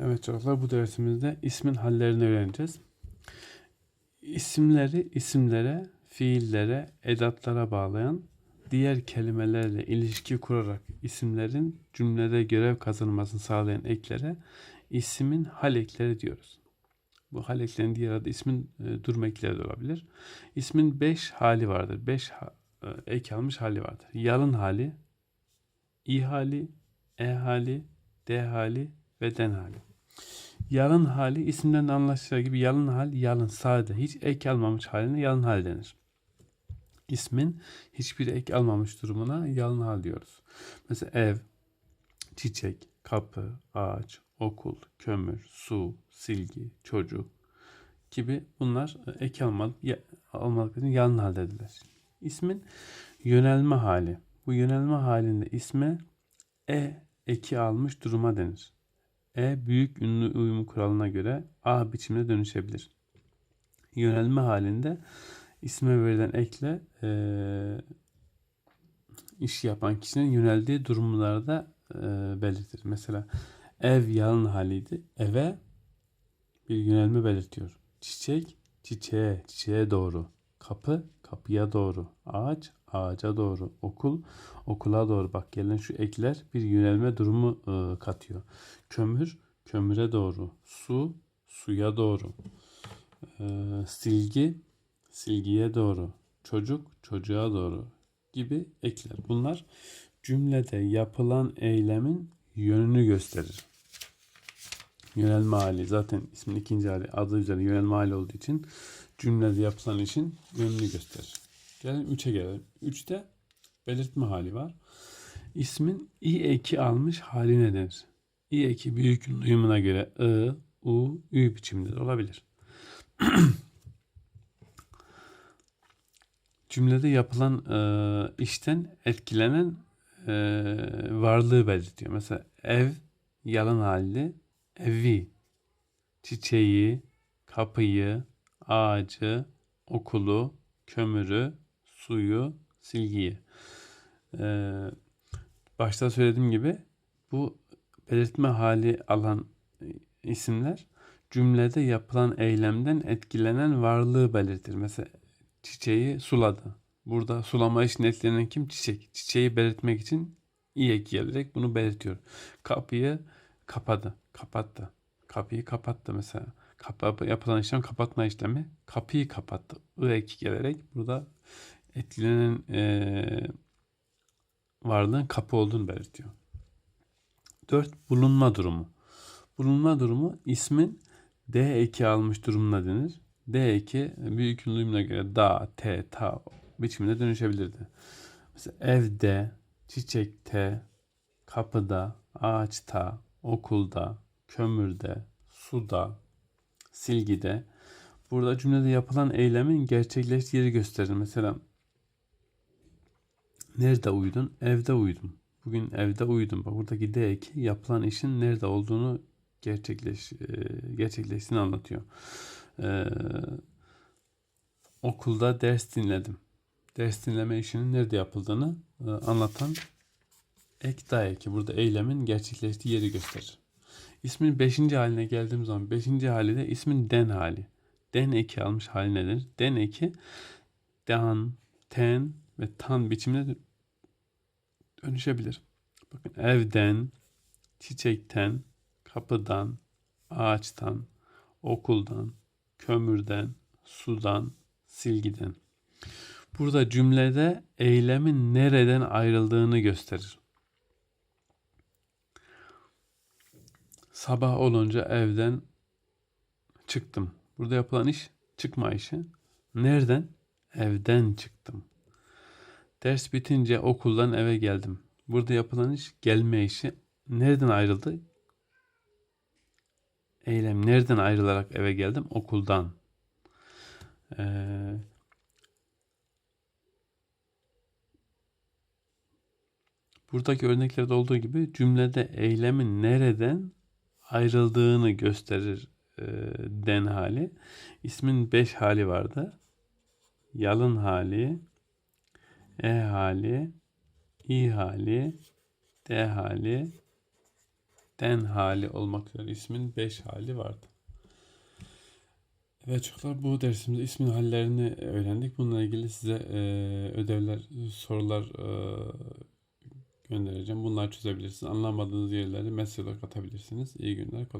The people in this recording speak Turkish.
Evet çocuklar bu dersimizde ismin hallerini öğreneceğiz. İsimleri isimlere, fiillere, edatlara bağlayan diğer kelimelerle ilişki kurarak isimlerin cümlede görev kazanmasını sağlayan eklere ismin hal ekleri diyoruz. Bu hal eklerin diğer adı ismin e, durma ekleri de olabilir. İsmin 5 hali vardır. 5 ek almış hali vardır. Yalın hali, i hali, e hali, d hali ve den hali. Yalın hali isimden de anlaşılacağı gibi yalın hal, yalın, sade, hiç ek almamış haline yalın hal denir. İsmin hiçbir ek almamış durumuna yalın hal diyoruz. Mesela ev, çiçek, kapı, ağaç, okul, kömür, su, silgi, çocuk gibi bunlar e, ek almadık, ya- almadık için yalın haldedirler. İsmin yönelme hali. Bu yönelme halinde isme e eki almış duruma denir. E büyük ünlü uyumu kuralına göre A biçimine dönüşebilir. Yönelme halinde isme verilen ekle eee iş yapan kişinin yöneldiği durumlarda eee, belirtir. Mesela ev yalın haliydi. Eve bir yönelme belirtiyor. Çiçek çiçeğe, çiçeğe doğru. Kapı kapıya doğru. Ağaç ağaca doğru. Okul okula doğru. Bak gelen şu ekler bir yönelme durumu eee, katıyor. Kömür kömüre doğru. Su suya doğru. Eee, silgi silgiye doğru. Çocuk çocuğa doğru gibi ekler. Bunlar cümlede yapılan eylemin yönünü gösterir. Yönelme hali zaten ismin ikinci hali adı üzerine yönelme hali olduğu için cümlede yapılan işin yönünü gösterir. Gelelim 3'e gelelim. 3'te belirtme hali var. İsmin i eki almış hali ne denir? i eki büyük ünlü uyumuna göre ı, u, ü biçiminde de olabilir. Cümlede yapılan e, işten etkilenen e, varlığı belirtiyor. Mesela ev yalan halde evi, çiçeği, kapıyı, ağacı, okulu, kömürü, suyu, silgiyi. E, başta söylediğim gibi bu belirtme hali alan isimler cümlede yapılan eylemden etkilenen varlığı belirtir. Mesela çiçeği suladı. Burada sulama işini etkilenen kim? Çiçek. Çiçeği belirtmek için i eki gelerek bunu belirtiyor. Kapıyı kapadı. Kapattı. Kapıyı kapattı mesela. Kapı, yapılan işlem kapatma işlemi. Kapıyı kapattı. I eki gelerek burada etkilenen eee varlığın kapı olduğunu belirtiyor. 4. Bulunma durumu. Bulunma durumu ismin D eki almış durumuna denir. D eki büyük ünlüğüne göre da, te, ta biçimine dönüşebilirdi. Mesela evde, çiçekte, kapıda, ağaçta, okulda, kömürde, suda, silgide. Burada cümlede yapılan eylemin gerçekleştiği yeri gösterir. Mesela nerede uyudun? Evde uyudum. Bugün evde uyudum. Bak buradaki D eki yapılan işin nerede olduğunu gerçekleş e, gerçekleştiğini anlatıyor. Ee, okulda ders dinledim. Ders dinleme işinin nerede yapıldığını e, anlatan ek da eki burada eylemin gerçekleştiği yeri gösterir. İsmin 5. haline geldiğim zaman 5. hali de ismin den hali. Den eki almış hali nedir? Den eki dan, ten ve tan biçimine dö- dönüşebilir. Bakın evden, çiçekten, kapıdan, ağaçtan, okuldan, kömürden, sudan, silgiden. Burada cümlede eylemin nereden ayrıldığını gösterir. Sabah olunca evden çıktım. Burada yapılan iş çıkma işi. Nereden? Evden çıktım. Ders bitince okuldan eve geldim. Burada yapılan iş gelme işi. Nereden ayrıldı? Eylem nereden ayrılarak eve geldim? Okuldan. Ee, buradaki örneklerde olduğu gibi cümlede eylemin nereden ayrıldığını gösterir e, den hali. İsmin beş hali vardı. Yalın hali, E hali, İ hali, D hali, den hali olmak üzere ismin beş hali vardı. Evet çocuklar bu dersimizde ismin hallerini öğrendik. Bununla ilgili size e, ödevler, sorular e, göndereceğim. Bunları çözebilirsiniz. Anlamadığınız yerleri mesajla katabilirsiniz. İyi günler, kolay.